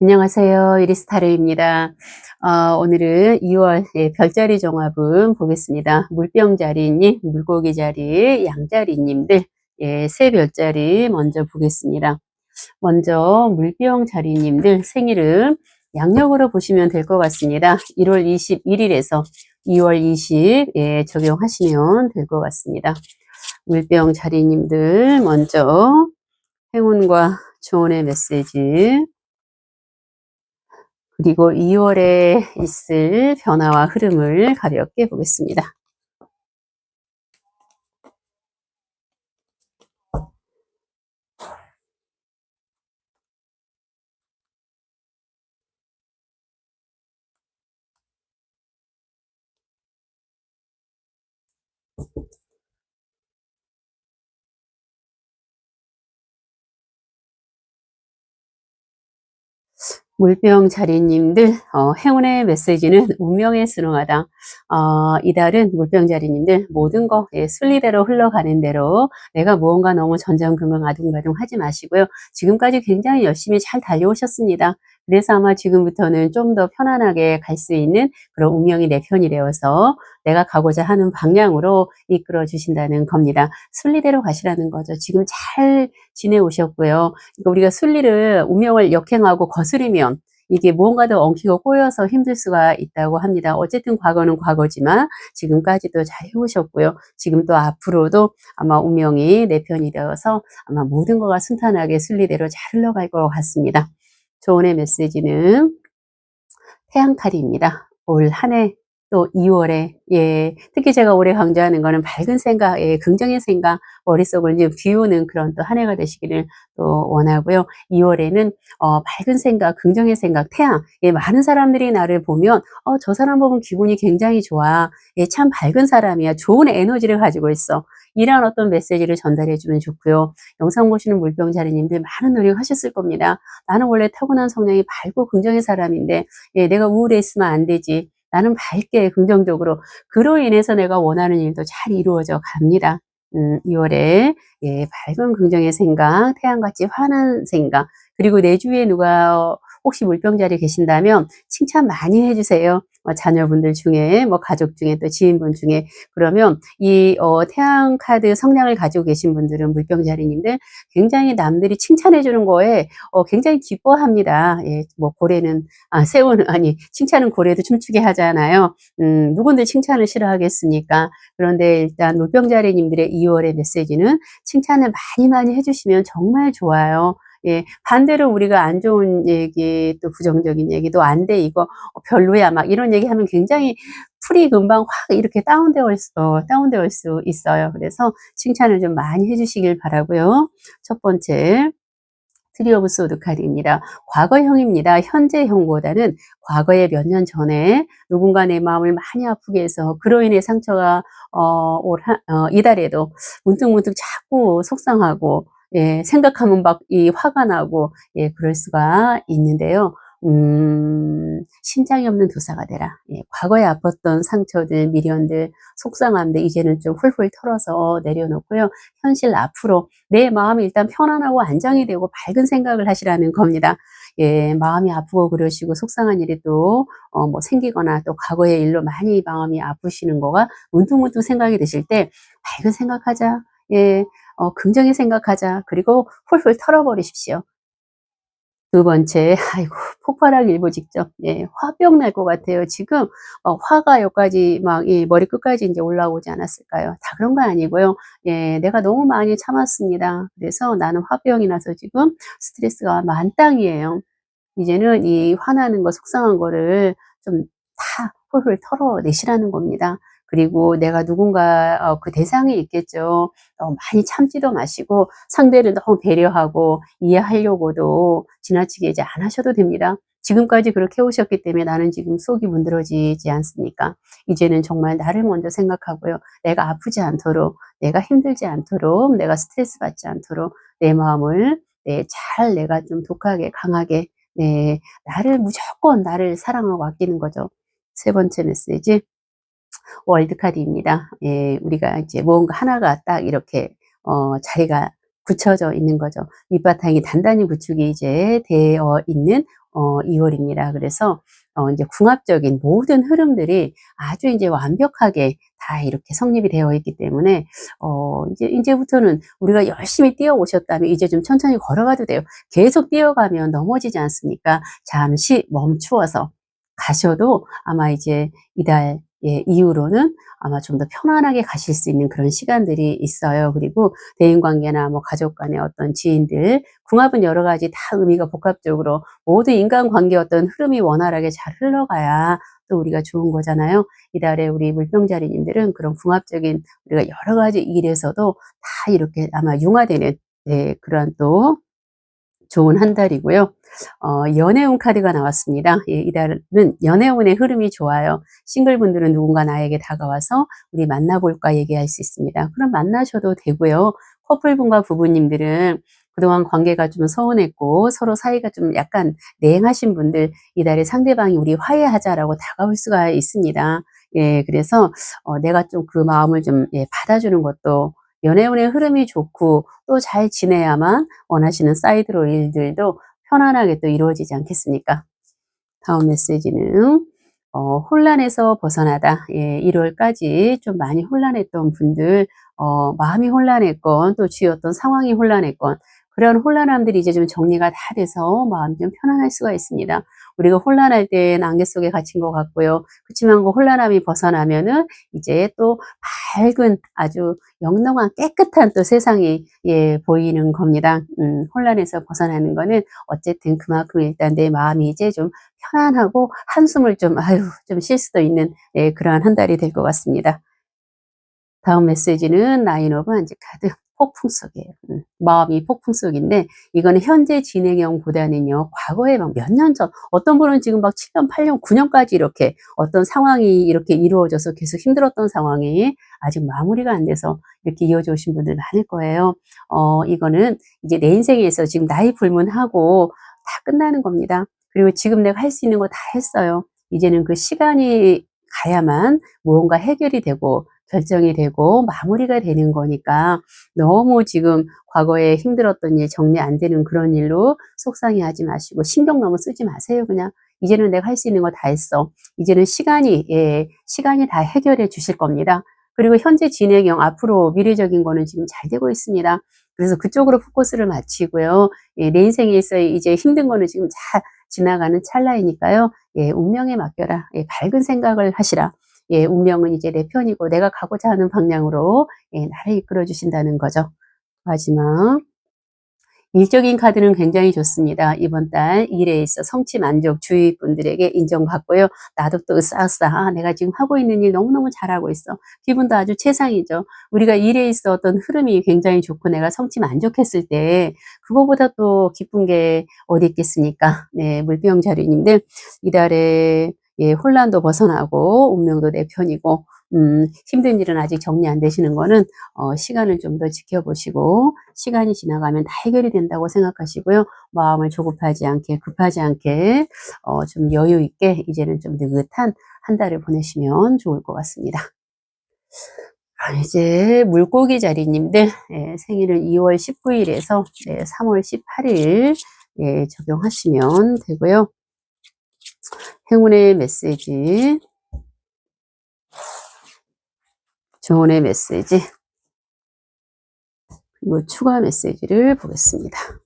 안녕하세요. 이리스타르입니다. 어, 오늘은 2월 예, 별자리 종합은 보겠습니다. 물병자리님, 물고기자리, 양자리님들 예, 세 별자리 먼저 보겠습니다. 먼저 물병자리님들 생일은 양력으로 보시면 될 것 같습니다. 1월 21일에서 2월 20 예, 적용하시면 될 것 같습니다. 물병자리님들 먼저 행운과 조언의 메시지 그리고 2월에 있을 변화와 흐름을 가볍게 보겠습니다. 물병 자리님들 어, 행운의 메시지는 운명에 순응하다. 어, 이달은 물병 자리님들 모든 거 예, 순리대로 흘러가는 대로 내가 무언가 너무 전전긍긍 아둥바둥 하지 마시고요. 지금까지 굉장히 열심히 잘 달려오셨습니다. 그래서 아마 지금부터는 좀 더 편안하게 갈 수 있는 그런 운명이 내 편이 되어서 내가 가고자 하는 방향으로 이끌어 주신다는 겁니다. 순리대로 가시라는 거죠. 지금 잘 지내오셨고요. 그러니까 우리가 순리를 운명을 역행하고 거스르면 이게 무언가 더 엉키고 꼬여서 힘들 수가 있다고 합니다. 어쨌든 과거는 과거지만 지금까지도 잘 해오셨고요. 지금 또 앞으로도 아마 운명이 내 편이 되어서 아마 모든 거가 순탄하게 순리대로 잘 흘러갈 것 같습니다. 조언의 메시지는 태양칼입니다. 올 한 해 또 2월에 예 특히 제가 올해 강조하는 거는 밝은 생각, 예, 긍정의 생각 머릿속을 이제 비우는 그런 또 한 해가 되시기를 또 원하고요. 2월에는 어, 밝은 생각, 긍정의 생각, 태양. 예, 많은 사람들이 나를 보면 어, 저 사람 보면 기분이 굉장히 좋아. 예, 참 밝은 사람이야. 좋은 에너지를 가지고 있어. 이런 어떤 메시지를 전달해 주면 좋고요. 영상 보시는 물병자리님들 많은 노력하셨을 겁니다. 나는 원래 타고난 성향이 밝고 긍정의 사람인데 예, 내가 우울해 있으면 안 되지. 나는 밝게 긍정적으로 그로 인해서 내가 원하는 일도 잘 이루어져 갑니다. 음, 2월에 예, 밝은 긍정의 생각, 태양같이 환한 생각, 그리고 내 주위에 누가 혹시 물병자리 계신다면 칭찬 많이 해주세요. 어, 자녀분들 중에 뭐 가족 중에 또 지인분 중에 그러면 이 어, 태양 카드 성향을 가지고 계신 분들은 물병자리님들 굉장히 남들이 칭찬해 주는 거에 어, 굉장히 기뻐합니다. 예, 뭐 고래는 아 새우는 아니 칭찬은 고래도 춤추게 하잖아요. 음, 누군들 칭찬을 싫어하겠습니까? 그런데 일단 물병자리님들의 2월의 메시지는 칭찬을 많이 많이 해주시면 정말 좋아요. 예, 반대로 우리가 안 좋은 얘기, 또 부정적인 얘기도 안 돼, 이거 별로야, 막 이런 얘기 하면 굉장히 풀이 금방 확 이렇게 다운되어, 어, 다운되어 수 있어요. 그래서 칭찬을 좀 많이 해주시길 바라고요. 첫 번째. 트리 오브 소드 카드입니다. 과거형입니다. 현재형보다는 과거에 몇 년 전에 누군가 내 마음을 많이 아프게 해서 그로 인해 상처가 어, 올 한, 어, 이달에도 문득문득 자꾸 속상하고 예, 생각하면 막 이 화가 나고 예, 그럴 수가 있는데요. 음, 심장이 없는 도사가 되라. 예, 과거에 아팠던 상처들, 미련들, 속상함들 이제는 좀 훌훌 털어서 내려놓고요. 현실 앞으로 내 마음이 일단 편안하고 안정이 되고 밝은 생각을 하시라는 겁니다. 예, 마음이 아프고 그러시고 속상한 일이 또, 어, 뭐 생기거나 또 과거의 일로 많이 마음이 아프시는 거가 문득문득 생각이 되실 때 밝은 생각하자. 예, 어, 긍정히 생각하자. 그리고 훌훌 털어버리십시오. 두 번째, 아이고, 폭발하기 일보 직접, 예, 화병 날 것 같아요. 지금, 어, 화가 여기까지 막, 이 머리 끝까지 이제 올라오지 않았을까요? 다 그런 거 아니고요. 예, 내가 너무 많이 참았습니다. 그래서 나는 화병이 나서 지금 스트레스가 만땅이에요. 이제는 이 화나는 거, 속상한 거를 좀 다 훌훌 털어내시라는 겁니다. 그리고 내가 누군가 어, 그 대상이 있겠죠. 어, 많이 참지도 마시고 상대를 너무 배려하고 이해하려고도 지나치게 이제 안 하셔도 됩니다. 지금까지 그렇게 해오셨기 때문에 나는 지금 속이 문드러지지 않습니까? 이제는 정말 나를 먼저 생각하고요. 내가 아프지 않도록, 내가 힘들지 않도록, 내가 스트레스 받지 않도록 내 마음을 네, 잘 내가 좀 독하게, 강하게, 네, 나를 무조건 나를 사랑하고 아끼는 거죠. 세 번째 메시지. 월드카드입니다. 예, 우리가 이제 뭔가 하나가 딱 이렇게 어, 자리가 굳혀져 있는 거죠. 밑바탕이 단단히 구축이 이제 되어 있는 어 2월입니다. 그래서 어 인제 궁합적인 모든 흐름들이 아주 인제 완벽하게 다 이렇게 성립이 되어 있기 때문에 어 인제 인제부터는 우리가 열심히 뛰어 오셨다면 이제 좀 천천히 걸어가도 돼요. 계속 뛰어가면 넘어지지 않습니까? 잠시 멈추어서 가셔도 아마 이제 이달 예 이후로는 아마 좀 더 편안하게 가실 수 있는 그런 시간들이 있어요. 그리고 대인 관계나 뭐 가족 간의 어떤 지인들 궁합은 여러 가지 다 의미가 복합적으로 모든 인간관계 어떤 흐름이 원활하게 잘 흘러가야 또 우리가 좋은 거잖아요. 이달에 우리 물병자리님들은 그런 궁합적인 우리가 여러 가지 일에서도 다 이렇게 아마 융화되는 네 그런 또 좋은 한 달이고요. 어 연애운 카드가 나왔습니다. 예 이달은 연애운의 흐름이 좋아요. 싱글분들은 누군가 나에게 다가와서 "우리 만나 볼까?" 얘기할 수 있습니다. 그럼 만나셔도 되고요. 커플분과 부부님들은 그동안 관계가 좀 서운했고 서로 사이가 좀 약간 냉하신 분들 이달에 상대방이 "우리 화해하자."라고 다가올 수가 있습니다. 예 그래서 어 내가 좀 그 마음을 좀 예 받아주는 것도 연애운의 흐름이 좋고 또 잘 지내야만 원하시는 사이드로 일들도 편안하게 또 이루어지지 않겠습니까? 다음 메시지는 어 혼란에서 벗어나다. 예 1월까지 좀 많이 혼란했던 분들 어 마음이 혼란했건 또 주위였던 상황이 혼란했건 그런 혼란함들이 이제 좀 정리가 다 돼서 마음이 좀 편안할 수가 있습니다. 우리가 혼란할 땐 안개 속에 갇힌 것 같고요. 그치만 그 혼란함이 벗어나면은 이제 또 밝은 아주 영롱한 깨끗한 또 세상이 예 보이는 겁니다. 음 혼란에서 벗어나는 거는 어쨌든 그만큼 일단 내 마음이 이제 좀 편안하고 한숨을 좀 아유 좀 쉴 수도 있는 예 그러한 한 달이 될 것 같습니다. 다음 메시지는 나인 오브 한지 카드 폭풍 속이에요. 음, 마음이 폭풍 속인데 이거는 현재 진행형보다는요. 과거에 막 몇 년 전 어떤 분은 지금 막 7년, 8년, 9년까지 이렇게 어떤 상황이 이렇게 이루어져서 계속 힘들었던 상황이 아직 마무리가 안 돼서 이렇게 이어져 오신 분들 많을 거예요. 어 이거는 이제 내 인생에서 지금 나이 불문하고 다 끝나는 겁니다. 그리고 지금 내가 할 수 있는 거 다 했어요. 이제는 그 시간이 가야만 무언가 해결이 되고 결정이 되고 마무리가 되는 거니까 너무 지금 과거에 힘들었던 일 정리 안 되는 그런 일로 속상해 하지 마시고 신경 너무 쓰지 마세요. 그냥 이제는 내가 할 수 있는 거 다 했어. 이제는 시간이 예, 시간이 다 해결해 주실 겁니다. 그리고 현재 진행형 앞으로 미래적인 거는 지금 잘 되고 있습니다. 그래서 그쪽으로 포커스를 맞추고요. 예, 내 인생에 있어 이제 힘든 거는 지금 잘 지나가는 찰나이니까요. 예, 운명에 맡겨라. 예, 밝은 생각을 하시라. 예, 운명은 이제 내 편이고 내가 가고자 하는 방향으로 예, 나를 이끌어 주신다는 거죠. 마지막 일적인 카드는 굉장히 좋습니다. 이번 달 일에 있어 성취 만족 주위 분들에게 인정받고요. 나도 또 으싸으싸 아, 내가 지금 하고 있는 일 너무너무 잘하고 있어. 기분도 아주 최상이죠. 우리가 일에 있어 어떤 흐름이 굉장히 좋고 내가 성취 만족했을 때 그거보다 또 기쁜 게 어디 있겠습니까? 네, 물병 자리님들 이달에 예, 혼란도 벗어나고 운명도 내 편이고 음, 힘든 일은 아직 정리 안 되시는 거는 어, 시간을 좀 더 지켜보시고 시간이 지나가면 다 해결이 된다고 생각하시고요. 마음을 조급하지 않게 급하지 않게 어, 좀 여유 있게 이제는 좀 느긋한 한 달을 보내시면 좋을 것 같습니다. 아, 이제 물고기 자리님들 예, 생일은 2월 19일에서 네, 3월 18일 예, 적용하시면 되고요. 행운의 메시지, 조언의 메시지, 그리고 추가 메시지를 보겠습니다.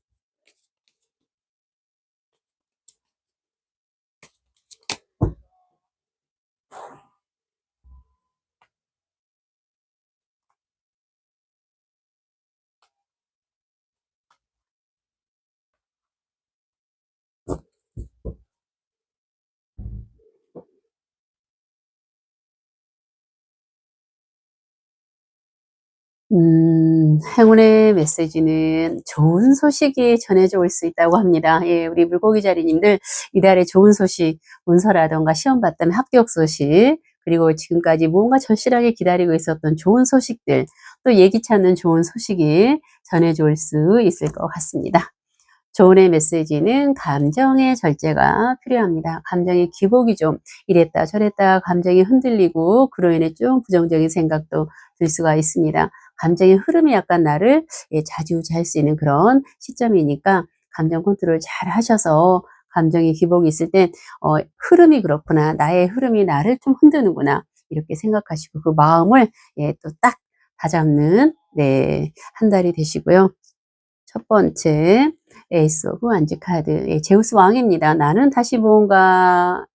음, 행운의 메시지는 좋은 소식이 전해져 올 수 있다고 합니다. 예, 우리 물고기 자리님들 이달에 좋은 소식, 문서라던가 시험 봤다면 합격 소식, 그리고 지금까지 무언가 절실하게 기다리고 있었던 좋은 소식들, 또 예기치 않는 좋은 소식이 전해져 올 수 있을 것 같습니다. 조언의 메시지는 감정의 절제가 필요합니다. 감정의 기복이 좀 이랬다 저랬다 감정이 흔들리고 그로 인해 좀 부정적인 생각도 들 수가 있습니다. 감정의 흐름이 약간 나를 예, 좌지우지할 수 있는 그런 시점이니까 감정 컨트롤 잘 하셔서 감정의 기복이 있을 때 어, 흐름이 그렇구나 나의 흐름이 나를 좀 흔드는구나 이렇게 생각하시고 그 마음을 예, 또 딱 다잡는 네, 한 달이 되시고요. 첫 번째 에이스 오브 완즈 카드 예, 제우스 왕입니다. 나는 다시 무언가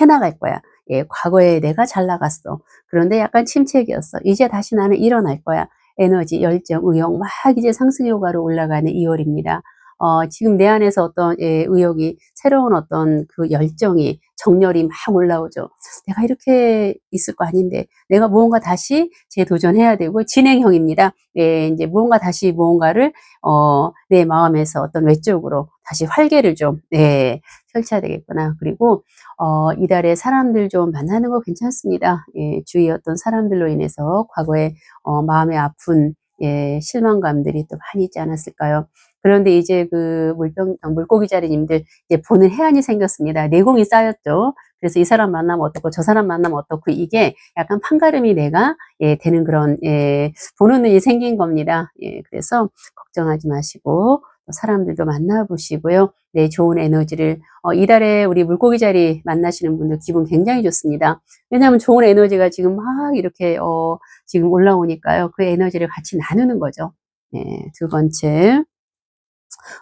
해나갈 거야. 예, 과거에 내가 잘 나갔어. 그런데 약간 침체기였어. 이제 다시 나는 일어날 거야. 에너지, 열정, 의욕 막 이제 상승 효과로 올라가는 2월입니다. 어, 지금 내 안에서 어떤 예, 의욕이 새로운 어떤 그 열정이 정열이 막 올라오죠. 내가 이렇게 있을 거 아닌데 내가 무언가 다시 재도전해야 되고 진행형입니다. 예, 이제 무언가 다시 무언가를 어, 내 마음에서 어떤 외적으로 다시 활개를 좀 예, 펼쳐야 되겠구나. 그리고 어, 이달에 사람들 좀 만나는 거 괜찮습니다. 예, 주위 어떤 사람들로 인해서 과거에 어, 마음에 아픈 예, 실망감들이 또 많이 있지 않았을까요? 그런데 이제 그 물병, 어, 물고기 자리님들 이제 보는 해안이 생겼습니다. 내공이 쌓였죠. 그래서 이 사람 만나면 어떻고 저 사람 만나면 어떻고 이게 약간 판가름이 내가 예, 되는 그런 예, 보는 눈이 생긴 겁니다. 예, 그래서 걱정하지 마시고 사람들도 만나보시고요. 네, 좋은 에너지를 어, 이달에 우리 물고기 자리 만나시는 분들 기분 굉장히 좋습니다. 왜냐하면 좋은 에너지가 지금 막 이렇게 어, 지금 올라오니까요. 그 에너지를 같이 나누는 거죠. 네, 두 번째.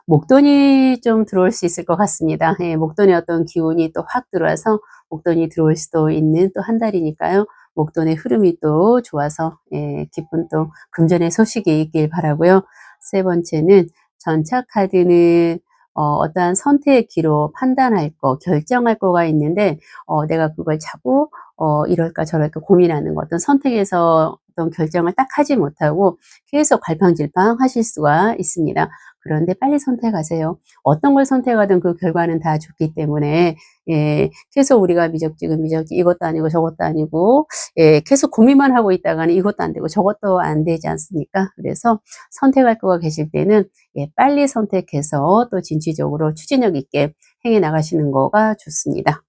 목돈이 좀 들어올 수 있을 것 같습니다. 예, 목돈의 어떤 기운이 또 확 들어와서 목돈이 들어올 수도 있는 또 한 달이니까요. 목돈의 흐름이 또 좋아서 예, 기쁜 또 금전의 소식이 있길 바라고요. 세 번째는 전차 카드는 어, 어떠한 선택의 기로 판단할 거, 결정할 거가 있는데 어, 내가 그걸 자꾸 어, 이럴까 저럴까 고민하는 거, 어떤 선택에서 어떤 결정을 딱 하지 못하고 계속 갈팡질팡 하실 수가 있습니다. 그런데 빨리 선택하세요. 어떤 걸 선택하든 그 결과는 다 좋기 때문에 예, 계속 우리가 미적지근 미적지 이것도 아니고 저것도 아니고 예, 계속 고민만 하고 있다가는 이것도 안 되고 저것도 안 되지 않습니까? 그래서 선택할 거가 계실 때는 예, 빨리 선택해서 또 진취적으로 추진력 있게 행해 나가시는 거가 좋습니다.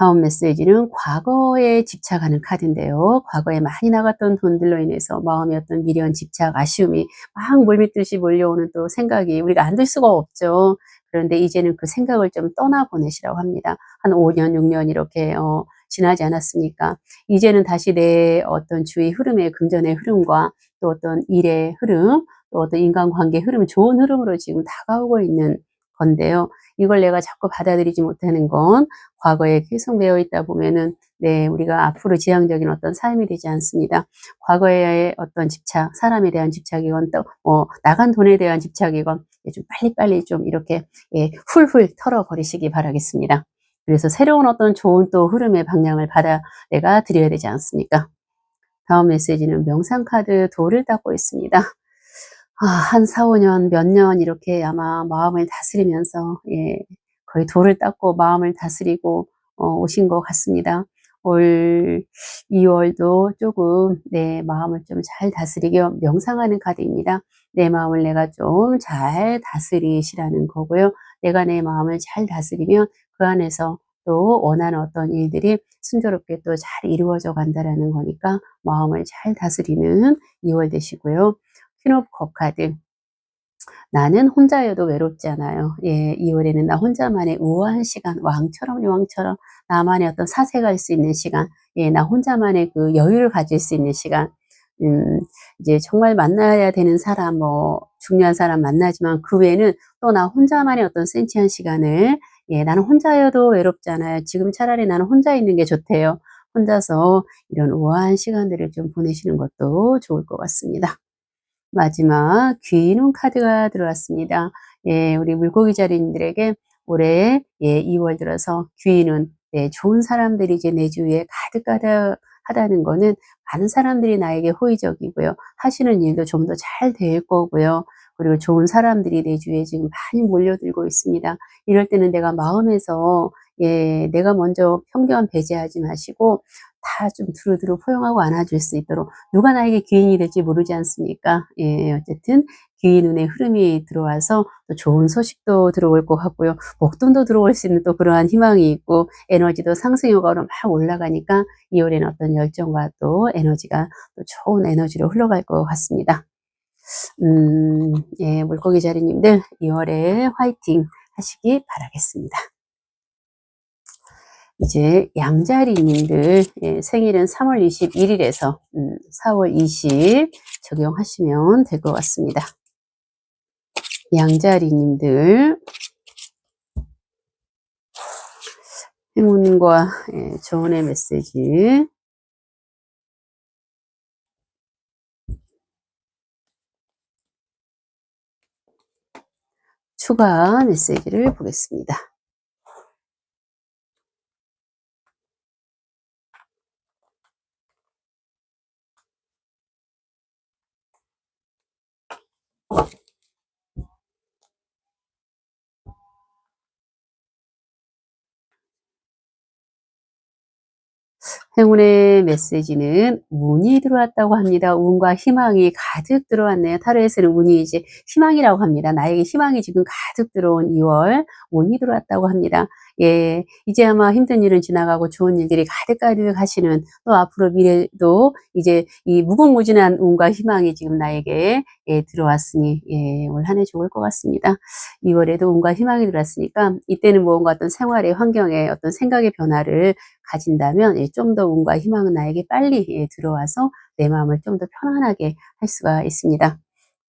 다음 메시지는 과거에 집착하는 카드인데요. 과거에 많이 나갔던 돈들로 인해서 마음의 어떤 미련, 집착, 아쉬움이 막 물밀듯이 몰려오는 또 생각이 우리가 안 들 수가 없죠. 그런데 이제는 그 생각을 좀 떠나보내시라고 합니다. 한 5년, 6년 이렇게 어, 지나지 않았습니까? 이제는 다시 내 어떤 주의 흐름의 금전의 흐름과 또 어떤 일의 흐름, 또 어떤 인간관계 흐름, 좋은 흐름으로 지금 다가오고 있는 건데요. 이걸 내가 자꾸 받아들이지 못하는 건 과거에 계속 매여 있다 보면은 네, 우리가 앞으로 지향적인 어떤 삶이 되지 않습니다. 과거의 어떤 집착, 사람에 대한 집착이건 또, 어, 나간 돈에 대한 집착이건 좀 빨리빨리 좀 이렇게, 예, 훌훌 털어버리시기 바라겠습니다. 그래서 새로운 어떤 좋은 또 흐름의 방향을 받아 내가 드려야 되지 않습니까? 다음 메시지는 명상카드 돌을 닦고 있습니다. 아, 한 4, 5년, 몇 년 이렇게 아마 마음을 다스리면서 예, 거의 돌을 닦고 마음을 다스리고 어, 오신 것 같습니다. 올 2월도 조금 내 마음을 좀 잘 다스리게 명상하는 카드입니다. 내 마음을 내가 좀 잘 다스리시라는 거고요. 내가 내 마음을 잘 다스리면 그 안에서 또 원하는 어떤 일들이 순조롭게 또 잘 이루어져 간다라는 거니까 마음을 잘 다스리는 2월 되시고요. 퀸오브 카드. 나는 혼자여도 외롭지 않아요. 예, 2월에는 나 혼자만의 우아한 시간, 왕처럼 왕처럼 나만의 어떤 사색할 수 있는 시간, 예, 나 혼자만의 그 여유를 가질 수 있는 시간, 음, 이제 정말 만나야 되는 사람, 뭐, 중요한 사람 만나지만 그 외에는 또 나 혼자만의 어떤 센치한 시간을, 예, 나는 혼자여도 외롭지 않아요. 지금 차라리 나는 혼자 있는 게 좋대요. 혼자서 이런 우아한 시간들을 좀 보내시는 것도 좋을 것 같습니다. 마지막 귀인운 카드가 들어왔습니다. 예, 우리 물고기 자리님들에게 올해 예, 2월 들어서 귀인운 예, 좋은 사람들이 이제 내 주위에 가득가득 하다는 거는 많은 사람들이 나에게 호의적이고요. 하시는 일도 좀 더 잘 될 거고요. 그리고 좋은 사람들이 내 주위에 지금 많이 몰려들고 있습니다. 이럴 때는 내가 마음에서 예, 내가 먼저 편견 배제하지 마시고 다 좀 두루두루 포용하고 안아줄 수 있도록 누가 나에게 귀인이 될지 모르지 않습니까? 예, 어쨌든 귀 눈의 흐름이 들어와서 또 좋은 소식도 들어올 것 같고요. 목돈도 들어올 수 있는 또 그러한 희망이 있고 에너지도 상승 효과로 막 올라가니까 2월에는 어떤 열정과 또 에너지가 또 좋은 에너지로 흘러갈 것 같습니다. 음, 예, 물고기 자리님들 2월에 화이팅 하시기 바라겠습니다. 이제 양자리님들 예, 생일은 3월 21일에서 음, 4월 20 적용하시면 될 것 같습니다. 양자리님들 행운과 예, 조언의 메시지 추가 메시지를 보겠습니다. 행운의 메시지는 운이 들어왔다고 합니다. 운과 희망이 가득 들어왔네요. 타로에서는 운이 이제 희망이라고 합니다. 나에게 희망이 지금 가득 들어온 2월 운이 들어왔다고 합니다. 예, 이제 아마 힘든 일은 지나가고 좋은 일들이 가득가득 하시는 또 앞으로 미래도 이제 이 무궁무진한 운과 희망이 지금 나에게 예, 들어왔으니 예, 올 한 해 좋을 것 같습니다. 2월에도 운과 희망이 들어왔으니까 이때는 무언가 어떤 생활의 환경에 어떤 생각의 변화를 가진다면 예, 좀 더 운과 희망은 나에게 빨리 예, 들어와서 내 마음을 좀 더 편안하게 할 수가 있습니다.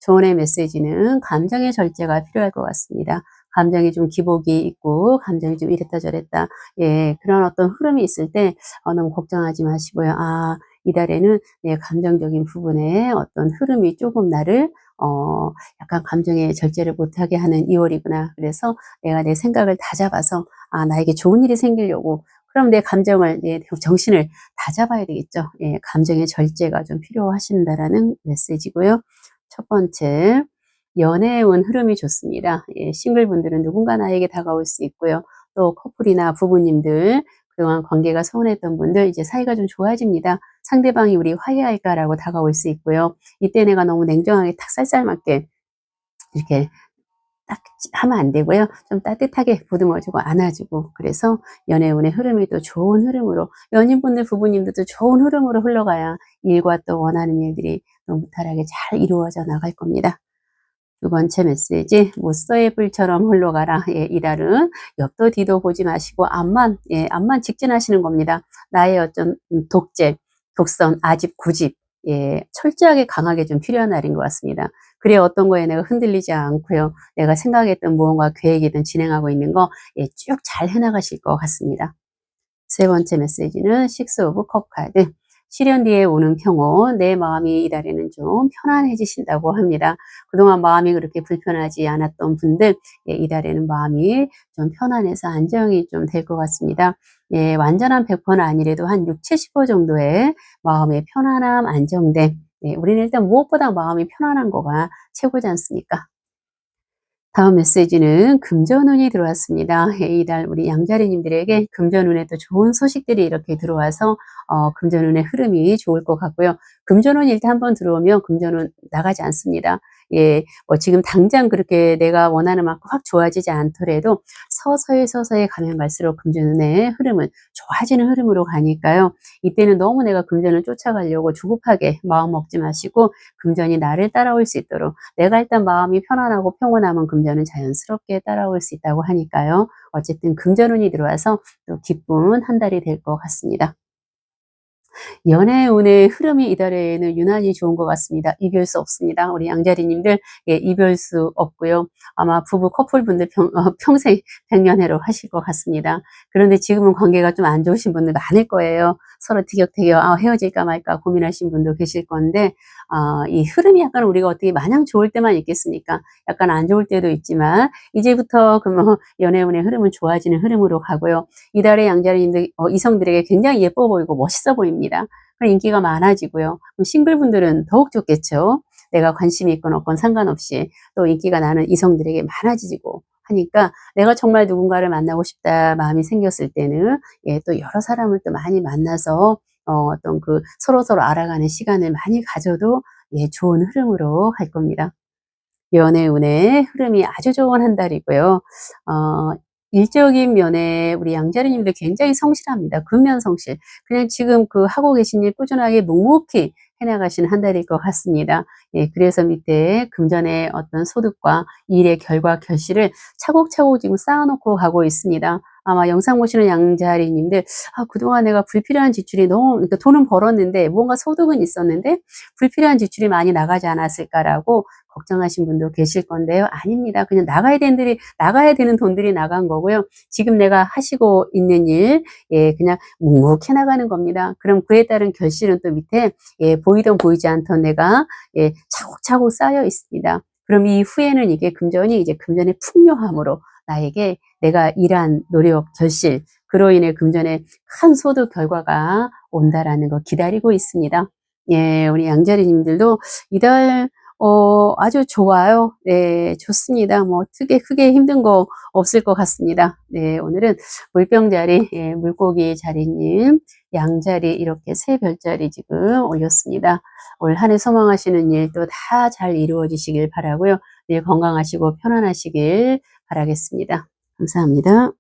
조언의 메시지는 감정의 절제가 필요할 것 같습니다. 감정이 좀 기복이 있고 감정이 좀 이랬다 저랬다 예 그런 어떤 흐름이 있을 때 어, 너무 걱정하지 마시고요. 아 이달에는 내 감정적인 부분에 어떤 흐름이 조금 나를 어 약간 감정의 절제를 못하게 하는 2월이구나. 그래서 내가 내 생각을 다 잡아서 아 나에게 좋은 일이 생기려고 그럼 내 감정을, 내 정신을 다 잡아야 되겠죠. 예, 감정의 절제가 좀 필요하신다라는 메시지고요. 첫 번째, 연애운 흐름이 좋습니다. 예, 싱글분들은 누군가 나에게 다가올 수 있고요. 또 커플이나 부부님들, 그동안 관계가 서운했던 분들 이제 사이가 좀 좋아집니다. 상대방이 우리 화해할까라고 다가올 수 있고요. 이때 내가 너무 냉정하게 탁 쌀쌀맞게 이렇게 딱 하면 안 되고요. 좀 따뜻하게 보듬어주고 안아주고 그래서 연애운의 흐름이 또 좋은 흐름으로 연인분들 부부님들도 좋은 흐름으로 흘러가야 일과 또 원하는 일들이 또 무탈하게 잘 이루어져 나갈 겁니다. 두 번째 메시지 무서의 불처럼 흘러가라. 예, 이달은 옆도 뒤도 보지 마시고 앞만 예, 앞만 직진하시는 겁니다. 나의 어떤 독재, 독선, 아집, 구집 예, 철저하게 강하게 좀 필요한 날인 것 같습니다. 그래 어떤 거에 내가 흔들리지 않고요. 내가 생각했던 무언가 계획이든 진행하고 있는 거 예, 쭉잘 해나가실 것 같습니다. 세 번째 메시지는 식스 오브 컵 카드. 실현 뒤에 오는 평온, 내 마음이 이달에는 좀 편안해지신다고 합니다. 그동안 마음이 그렇게 불편하지 않았던 분들, 예, 이달에는 마음이 좀 편안해서 안정이 좀 될 것 같습니다. 예, 완전한 100%는 아니래도 한 6, 70% 정도의 마음의 편안함, 안정됨. 예, 우리는 일단 무엇보다 마음이 편안한 거가 최고지 않습니까? 다음 메시지는 금전운이 들어왔습니다. 예, 이달 우리 양자리님들에게 금전운에 도 좋은 소식들이 이렇게 들어와서 어, 금전운의 흐름이 좋을 것 같고요. 금전운 일단 한번 들어오면 금전운 나가지 않습니다. 예, 뭐 지금 당장 그렇게 내가 원하는 만큼 확 좋아지지 않더라도 서서히 서서히 가면 갈수록 금전운의 흐름은 좋아지는 흐름으로 가니까요. 이때는 너무 내가 금전을 쫓아가려고 조급하게 마음 먹지 마시고 금전이 나를 따라올 수 있도록 내가 일단 마음이 편안하고 평온하면 금전은 자연스럽게 따라올 수 있다고 하니까요. 어쨌든 금전운이 들어와서 또 기쁜 한 달이 될 것 같습니다. 연애 운의 흐름이 이달에는 유난히 좋은 것 같습니다. 이별 수 없습니다. 우리 양자리님들 예, 이별 수 없고요. 아마 부부 커플분들 평, 어, 평생 백년해로 하실 것 같습니다. 그런데 지금은 관계가 좀 안 좋으신 분들 많을 거예요. 서로 티격태격 아, 헤어질까 말까 고민하신 분도 계실 건데 어, 이 흐름이 약간 우리가 어떻게 마냥 좋을 때만 있겠습니까? 약간 안 좋을 때도 있지만 이제부터 그뭐 연애운의 흐름은 좋아지는 흐름으로 가고요. 이달의 양자리님들 어, 이성들에게 굉장히 예뻐 보이고 멋있어 보입니다. 그럼 인기가 많아지고요. 그럼 싱글분들은 더욱 좋겠죠. 내가 관심이 있건 없건 상관없이 또 인기가 나는 이성들에게 많아지고 하니까 내가 정말 누군가를 만나고 싶다 마음이 생겼을 때는 예, 또 여러 사람을 또 많이 만나서 어, 어떤 그 서로 서로 알아가는 시간을 많이 가져도 예, 좋은 흐름으로 갈 겁니다. 연애운의 흐름이 아주 좋은 한 달이고요. 어, 일적인 면에 우리 양자리님들 굉장히 성실합니다. 근면 성실. 그냥 지금 그 하고 계신 일 꾸준하게 묵묵히 해나가시는 한 달일 것 같습니다. 예, 그래서 밑에 금전의 어떤 소득과 일의 결과 결실을 차곡차곡 지금 쌓아놓고 가고 있습니다. 아마 영상 보시는 양자리님들, 아, 그동안 내가 불필요한 지출이 너무, 그러니까 돈은 벌었는데, 뭔가 소득은 있었는데, 불필요한 지출이 많이 나가지 않았을까라고 걱정하신 분도 계실 건데요. 아닙니다. 그냥 나가야 되는 들이, 나가야 되는 돈들이 나간 거고요. 지금 내가 하시고 있는 일, 예, 그냥 묵묵해 나가는 겁니다. 그럼 그에 따른 결실은 또 밑에, 예, 보이던 보이지 않던 내가, 예, 차곡차곡 쌓여 있습니다. 그럼 이 후에는 이게 금전이 이제 금전의 풍요함으로 나에게 내가 일한 노력, 결실, 그로 인해 금전의 큰 소득 결과가 온다라는 거 기다리고 있습니다. 예, 우리 양자리님들도 이달 어, 아주 좋아요. 네, 좋습니다. 뭐, 크게, 크게 힘든 거 없을 것 같습니다. 네, 오늘은 물병 자리, 예, 물고기 자리님, 양 자리, 이렇게 세 별자리 지금 올렸습니다. 올 한 해 소망하시는 일도 다 잘 이루어지시길 바라고요. 늘 건강하시고 편안하시길 바라겠습니다. 감사합니다.